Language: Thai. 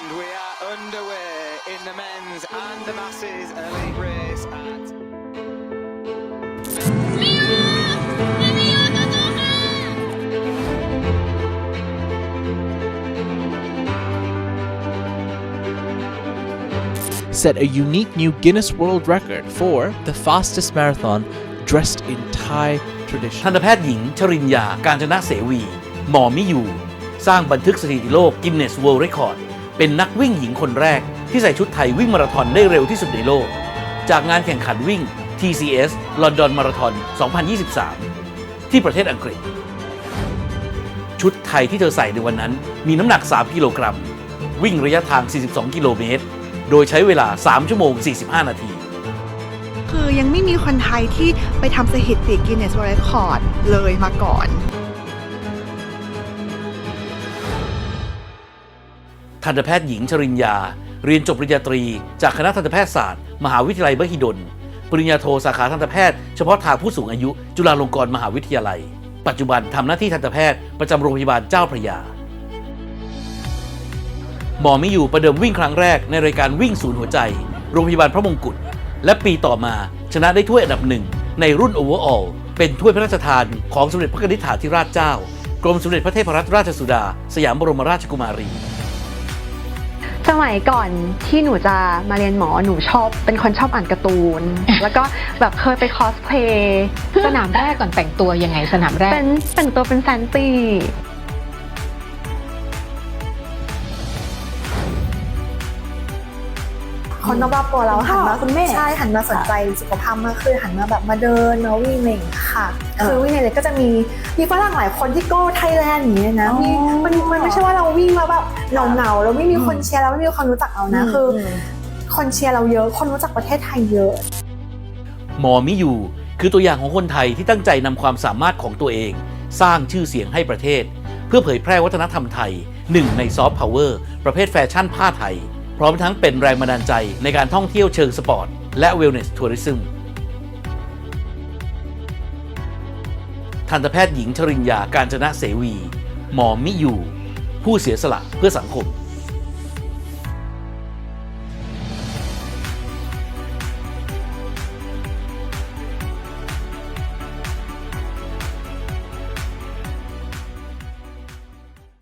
And we are underway in the men's and the masses elite race at มิโอโตโตค่ะ set a unique new Guinness World Record for the fastest marathon dressed in Thai ทัน tradition. ตแพทย์หญิง ชรินยา การจนะเสวี หมอมิยู สร้างบันทึกสถิติโลกกินเนส เป็นนักวิ่งหญิงคนแรกที่ใส่ชุดไทยวิ่งมาราธอนได้เร็วที่สุดในโลก จากงานแข่งขันวิ่ง TCS London Marathon 2023 ที่ประเทศอังกฤษ ชุดไทยที่เธอใส่ในวันนั้นมีน้ำหนัก 3 กิโลกรัม วิ่งระยะทาง 42 กิโลเมตร โดยใช้เวลา 3 ชั่วโมง 45 นาที คือยังไม่มีคนไทยที่ไปทำสถิติกินเนส w ร r คอร์ดเลยมาก่อน ทันตแพทย์หญิงชรินยาเรียนจบปริญญาตรี จากคณะทันตแพทยศาสตร์ มหาวิทยาลัยมหิดล ปริญญาโทสาขาทันตแพทย์เฉพาะทางผู้สูงอายุ จุฬาลงกรณ์มหาวิทยาลัย ปัจจุบันทำหน้าที่ทันตแพทย์ประจำโรงพยาบาลเจ้าพระยา หมอมิอยู่ประเดิมวิ่งครั้งแรกในรายการวิ่งศูนย์หัวใจ โรงพยาบาลพระมงกุฎ และปีต่อมาชนะได้ถ้วยอันดับหนึ่งในรุ่นโอเวอร์ออลเป็นถ้วยพระราชทานของสมเด็จพระนิธิถาธิราชเจ้า กรมสมเด็จพระเทพรัตนราชสุดา สยามบรมราชกุมารี สมัยก่อนที่หนูจะมาเรียนหมอหนูชอบ เป็นคนชอบอ่านการ์ตูน แล้วก็แบบเคยไปคอสเพลย์สนามแรกก่อนแต่งตัวยังไงสนามแรก เป็นแต่งตัวเป็นแซนตี้ คนรอบๆตัวเราหันมาคุณแม่ใช่หันมาสนใจสุขภาพมากขึ้นหันมาแบบมาเดินมาวิ่งอะไรอย่างเงี้ยค่ะ คือวิ่งเนี่ยก็จะมีมีฝรั่งหลายคนที่โก้ไทยแลนด์อย่างเงี้ยนะมีมันมันไม่ใช่ว่าเราวิ่งแล้วแบบเหงาเหงาๆแล้วไม่มีคนเชียร์แล้วไม่มีคนรู้จักเรานะคืออคนเชียร์เราเยอะคนรู้จักประเทศไทยเยอะหมอมิยูคือตัวอย่างของคนไทยที่ตั้งใจนำความสามารถของตัวเอง สร้างชื่อเสียงให้ประเทศ เพื่อเผยแพร่วัฒนธรรมไทยหนึ่งในซอฟต์พาวเวอร์ประเภทแฟชั่นผ้าไทย พร้อมทั้งเป็นแรงบันดาลใจในการท่องเที่ยวเชิงสปอร์ต และเวลเนสทัวริซึมทันตแพทย์หญิงชรินยาการจนะเสวี หมอมิยู ผู้เสียสละเพื่อสังคม